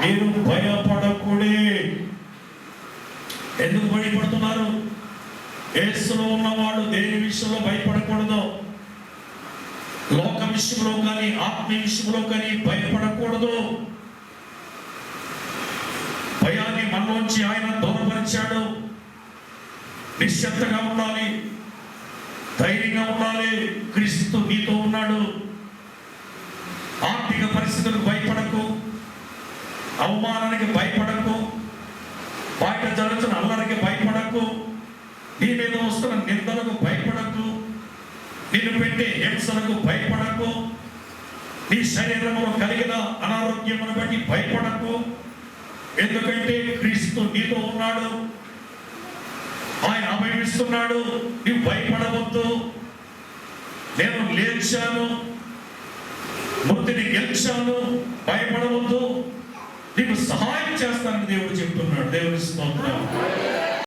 మీరు భయపడకూడే. ఎందుకు భయపడుతున్నారు? ఏసులో ఉన్నవాడు దేని విషయంలో భయపడకూడదు? లోక విషయంలో కానీ ఆత్మీయ విషయంలో కానీ భయపడకూడదు. భయాన్ని మనలోంచి ఆయన దూరపరిచాడు. నిశ్శబ్దంగా ఉండాలి. ధైర్యంగా ఉండాలి. క్రీస్తు నీతో ఉన్నాడు ఆర్థిక పరిస్థితులకు భయపడకు అవమానానికి భయపడకు. బయట జరుగుతున్న అల్లరికి భయపడకు. నీ మీద వస్తున్న నిందలకు భయపడకు. నిన్ను పెట్టే హింసలకు భయపడకు. నీ శరీరంలో కలిగిన అనారోగ్యమును బట్టి భయపడకు. ఎందుకంటే క్రీస్తు నీతో ఉన్నాడు. ఆయన అభయమిస్తున్నాడు నీవు భయపడవద్దు. నేను లేచాను. మృతిని గెలిచాను. భయపడవద్దు. నీకు సహాయం చేస్తానని దేవుడు చెప్తున్నాడు. దేవుని స్తోత్రం.